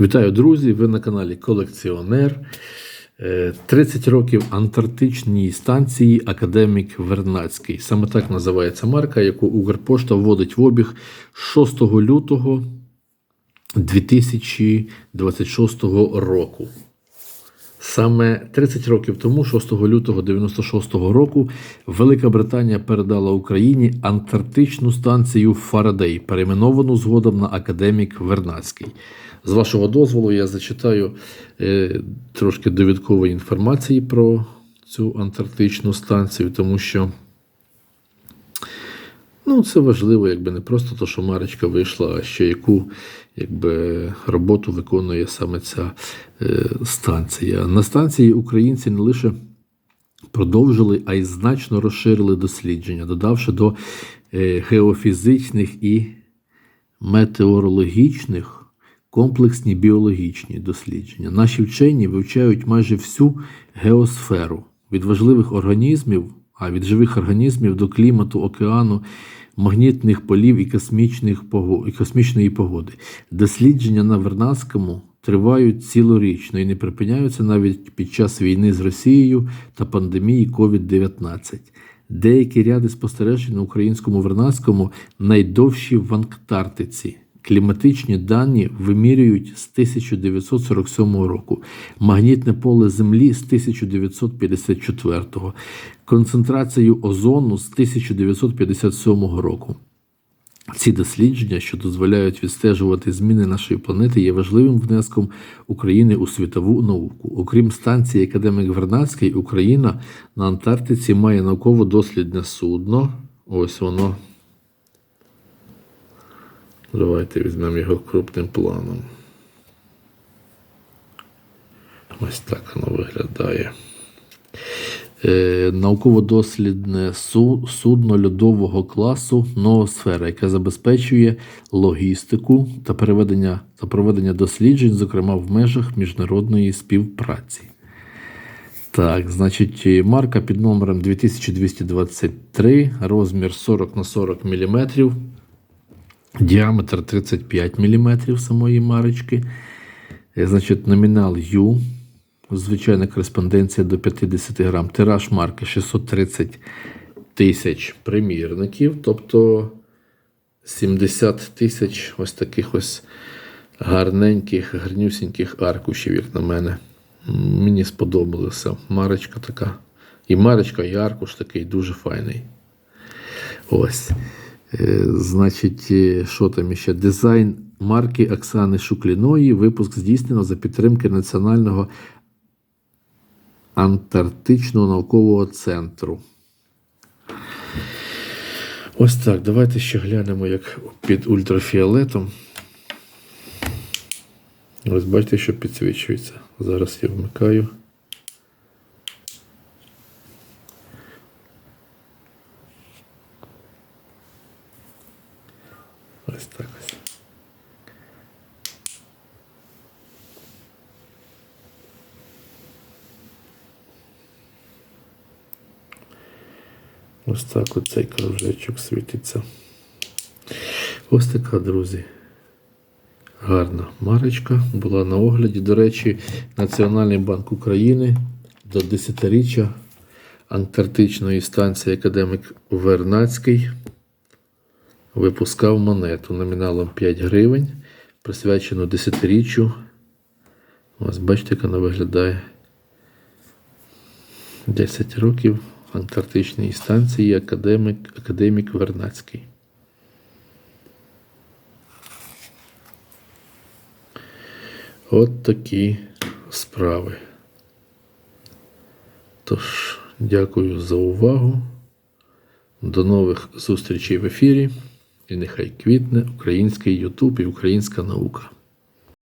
Вітаю, друзі! Ви на каналі Колекціонер. Е, 30 років антарктичній станції Академік Вернацький. Саме так називається марка, яку Укрпошта вводить в обіг 6 лютого 2026 року. Саме 30 років тому, 6 лютого 96 року, Велика Британія передала Україні антарктичну станцію Фарадей, перейменовану згодом на академік Вернацький. З вашого дозволу, я зачитаю е, трошки довідкової інформації про цю антарктичну станцію, тому що Ну, це важливо, якби не просто то, що Марочка вийшла, а ще яку якби, роботу виконує саме ця е, станція. На станції українці не лише продовжили, а й значно розширили дослідження, додавши до е, геофізичних і метеорологічних комплексні біологічні дослідження. Наші вчені вивчають майже всю геосферу від важливих організмів, а від живих організмів до клімату, океану, магнітних полів і, космічних погод... і космічної погоди. Дослідження на Вернадському тривають цілорічно і не припиняються навіть під час війни з Росією та пандемії COVID-19. Деякі ряди спостережень на українському Вернадському найдовші в Антарктиці. Кліматичні дані вимірюють з 1947 року, магнітне поле Землі з 1954, концентрацію озону з 1957 року. Ці дослідження, що дозволяють відстежувати зміни нашої планети, є важливим внеском України у світову науку. Окрім станції Академік Вернадський, Україна на Антарктиці має науково-дослідне судно. Ось воно. Давайте візьмемо його крупним планом. Ось так воно виглядає. Е, науково-дослідне су- судно льодового класу Ноосфера, яке забезпечує логістику та переведення та проведення досліджень, зокрема в межах міжнародної співпраці. Так, значить, марка під номером 2223, розмір 40 на 40 мм, діаметр 35 мм самої марочки. Е, Значить, номінал U, звичайна кореспонденція до 50 грам. Тираж марки 630 тисяч примірників, тобто 70 тисяч ось таких ось гарненьких, гарнюсіньких аркушів, як на мене. Мені сподобалася марочка така. І марочка, і аркуш такий дуже файний. Ось. Е, Значить, е, що там ще? Дизайн марки Оксани Шукліної. Випуск здійснено за підтримки Національного антарктичного наукового центру. Ось так. Давайте ще глянемо, як під ультрафіолетом. Ось бачите, що підсвічується. Зараз я вмикаю. Ось так ось. Ось так оцей кружечок світиться. Ось така, друзі. Гарна марочка була на огляді. До речі, Національний банк України до 10-річчя антарктичної станції Академік Вернацький випускав монету номіналом 5 гривень, присвячену 10-річчю. Ось бачите, як вона виглядає. 10 років антарктичній станції Академік, Академік Вернацький. От такі справи. Тож, дякую за увагу. До нових зустрічей в ефірі. І нехай квітне український Ютуб і українська наука.